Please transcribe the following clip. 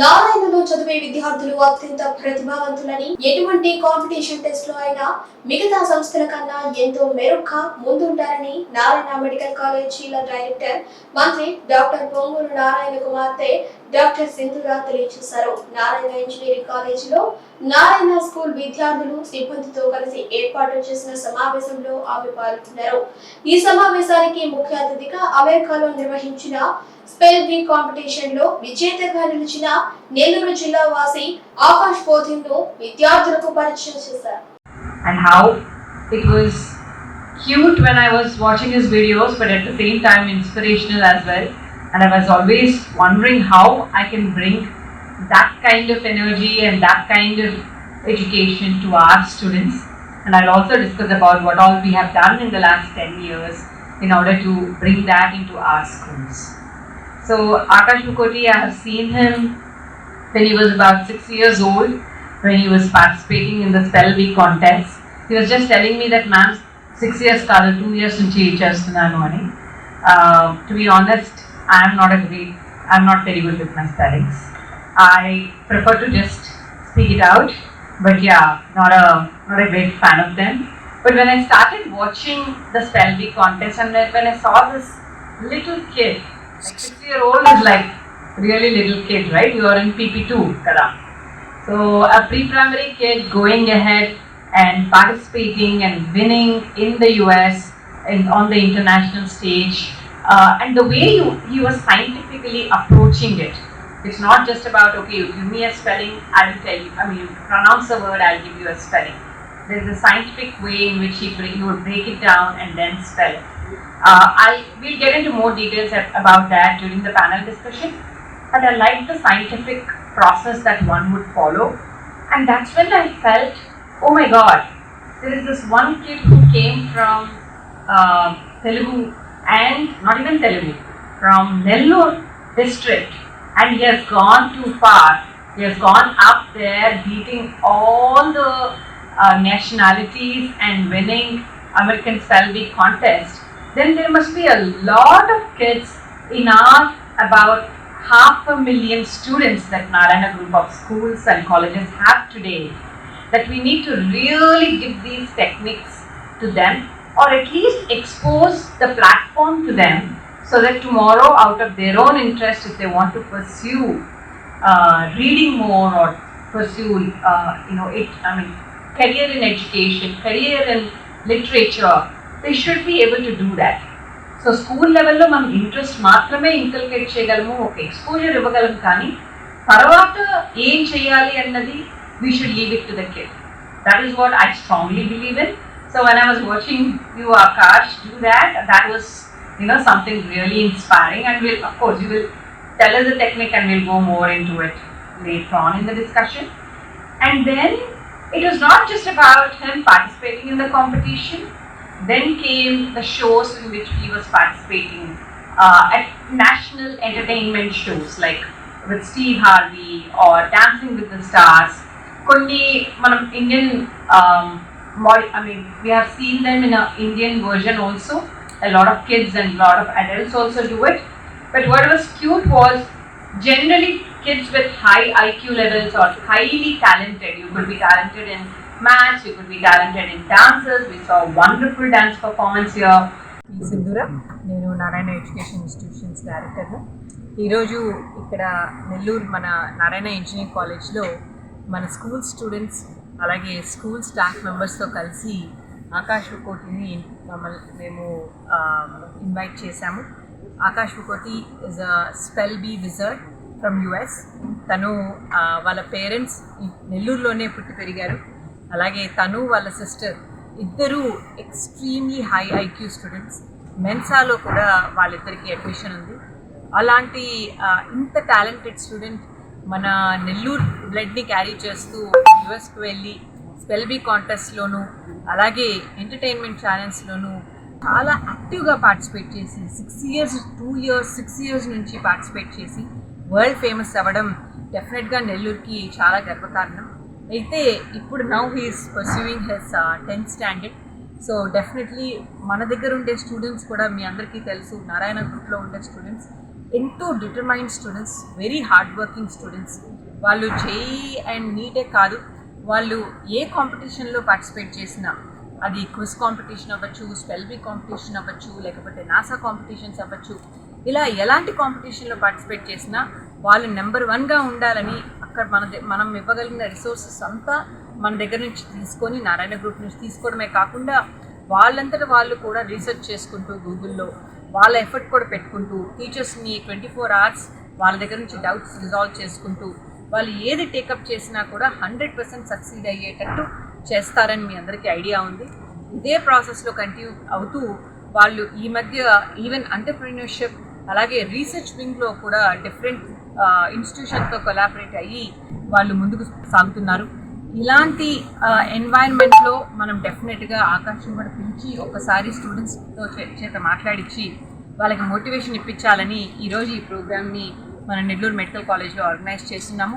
నారాయణలో చదివే విద్యార్థులు అత్యంత ప్రతిభావంతులని. ఎటువంటి కాంపిటీషన్ టెస్ట్లో అయినా మిగతా సంస్థల కన్నా ఎంతో మెరుగ్గా ముందుంటారని నారాయణ మెడికల్ కాలేజీల డైరెక్టర్ మంత్రి డాక్టర్ పొంగూరు నారాయణ కుమార్తె డాక్టర్ సింధురా తెలియజేశారు నారాయణ ఇంజనీరింగ్ కాలేజీలో నారాయణ స్కూల్ విద్యార్థులు సిబ్బందితో కలిసి ఏర్పాటు చేసిన సమావేశంలో ఆమె పాల్గొన్నారు. ఈ సమావేశానికి ముఖ్య అతిథిగా అమెరికాలో నిర్వహించిన స్పెల్ బీ కాంపిటీషన్లో విజేతగా నిలిచిన నెల్లూరు జిల్లా వాసి ఆకాష్ పోధిన్ను విద్యార్థులకు పరిచయం చేశారు. And how it was cute when I was watching his videos, but at the same time inspirational as well. and I was always wondering how I can bring that kind of energy and that kind of education to our students. And I'll also discuss about what all we have done in the last 10 years in order to bring that into our schools. So, Akash Mukoti, I have seen him when he was about six years old, when he was participating in the Spell bee contest. He was just telling me that, ma'am, six years, two years, since he just in the morning. Uh, to be honest, I am not a great, I'm not very good with my spellings. I prefer to just speak it out, but yeah, not a not a great fan of them. But when I started watching the spell bee contest and when I saw this little kid, like six year old is like really little kid, right? You are in PP2, kara. So a pre-primary kid going ahead and participating and winning in the US and on the international stage uh, and the way you, he was scientifically approaching it. It's not just about okay, you give me a spelling, I will tell you. I mean, you pronounce a word, I'll give you a spelling. There's a scientific way in which he, would break it down and then spell it. Uh, I will get into more details about that during the panel discussion, but I like the scientific process that one would follow, and that's when I felt, oh my God, there is this one kid who came from uh, Telugu and not even Telugu, from Nellore district, and he has gone too far. He has gone up there, beating all the uh, nationalities and winning American Spell contest. Then there must be a lot of kids in our about half a million students that Narayana group of schools and colleges have today that we need to really give these techniques to them or at least expose the platform to them so that tomorrow out of their own interest if they want to pursue uh, reading more or pursue uh, you know it i mean career in education career in literature they should be able to do that so school లెవెల్లో మనం interest మాత్రమే inculcate చేయగలము ఒక exposure ఇవ్వగలం కానీ తర్వాత ఏం చేయాలి అన్నది we should leave it to the kid that is what I strongly believe in so when I was watching you Akash do that that was you know something really inspiring and we'll of course you will tell us the technique and we'll go more into it later on in the discussion and then it was not just about him participating in the competition then came the shows in which he was participating uh, at national entertainment shows like with Steve Harvey or Dancing with the Stars. కొన్ని మనం Indian I mean we have seen them in Indian version also a lot of kids and a lot of adults also do it. But what was cute was generally kids with high IQ levels or highly talented. You could be talented in maths, you could be talented in dances. We saw wonderful dance performance here. ఈ సింధుర నేను Narayana education institutions డైరెక్టర్గా ఈరోజు ఇక్కడ నెల్లూరు మన Narayana engineering కాలేజ్లో మన school students అలాగే school staff మెంబర్స్తో కలిసి ఆకాష్ కోటిని మమ్మల్ని మేము ఇన్వైట్ చేశాము. Akash Koti is a spell bee wizard from US తను వాళ్ళ పేరెంట్స్ నెల్లూరులోనే పుట్టి పెరిగారు. అలాగే తను వాళ్ళ సిస్టర్ ఇద్దరు ఎక్స్ట్రీమ్లీ హై ఐక్యూ స్టూడెంట్స్ మెన్సాలో కూడా వాళ్ళిద్దరికి అడ్మిషన్ ఉంది. అలాంటి ఇంత టాలెంటెడ్ స్టూడెంట్ మన నెల్లూరు బ్లడ్ని క్యారీ చేస్తూ యుఎస్కి వెళ్ళి స్పెల్బీ కాంటెస్ట్లోను అలాగే ఎంటర్టైన్మెంట్ ఛానల్స్లోను చాలా యాక్టివ్గా పార్టిసిపేట్ చేసి six years two years six years నుంచి పార్టిసిపేట్ చేసి వరల్డ్ ఫేమస్ అవ్వడం డెఫినెట్గా నెల్లూరుకి చాలా గర్వకారణం. అయితే ఇప్పుడు now he's pursuing his tenth standard so definitely మన దగ్గర ఉండే స్టూడెంట్స్ కూడా మీ అందరికీ తెలుసు. నారాయణ గ్రూప్లో ఉండే స్టూడెంట్స్ ఎంతో determined students very hard working students వాళ్ళు జేఈ అండ్ నీటే కాదు వాళ్ళు ఏ కాంపిటీషన్లో పార్టిసిపేట్ చేసినా అది క్విజ్ కాంపిటీషన్ అవ్వచ్చు స్పెల్ బీ కాంపిటీషన్ అవ్వచ్చు లేకపోతే నాసా కాంపిటీషన్స్ అవ్వచ్చు ఇలా ఎలాంటి కాంపిటీషన్లో పార్టిసిపేట్ చేసినా వాళ్ళు నెంబర్ వన్గా ఉండాలని అక్కడ మన మనం ఇవ్వగలిగిన రిసోర్సెస్ అంతా మన దగ్గర నుంచి తీసుకొని నారాయణ గ్రూప్ నుంచి తీసుకోవడమే కాకుండా వాళ్ళంతట వాళ్ళు కూడా రీసెర్చ్ చేసుకుంటూ గూగుల్లో వాళ్ళ ఎఫర్ట్ కూడా పెట్టుకుంటూ టీచర్స్ని ట్వంటీ ఫోర్ అవర్స్ వాళ్ళ దగ్గర నుంచి డౌట్స్ రిజాల్వ్ చేసుకుంటూ వాళ్ళు ఏది టేకప్ చేసినా కూడా హండ్రెడ్ పర్సెంట్ సక్సీడ్ అయ్యేటట్టు చేస్తారని మీ అందరికీ ఐడియా ఉంది. ఇదే ప్రాసెస్లో కంటిన్యూ అవుతూ వాళ్ళు ఈ మధ్య ఈవెన్ ఎంటర్ప్రీనర్షిప్ అలాగే రీసెర్చ్ వింగ్లో కూడా డిఫరెంట్ ఇన్స్టిట్యూషన్తో కొలాబరేట్ అయ్యి వాళ్ళు ముందుకు సాగుతున్నారు. ఇలాంటి ఎన్వైరన్మెంట్లో మనం డెఫినెట్గా ఆకాశం కూడా పిలిచి ఒకసారి స్టూడెంట్స్తో చేత మాట్లాడించి వాళ్ళకి మోటివేషన్ ఇప్పించాలని ఈరోజు ఈ ప్రోగ్రామ్ని మన నెల్లూరు మెడికల్ కాలేజ్లో ఆర్గనైజ్ చేస్తున్నాము.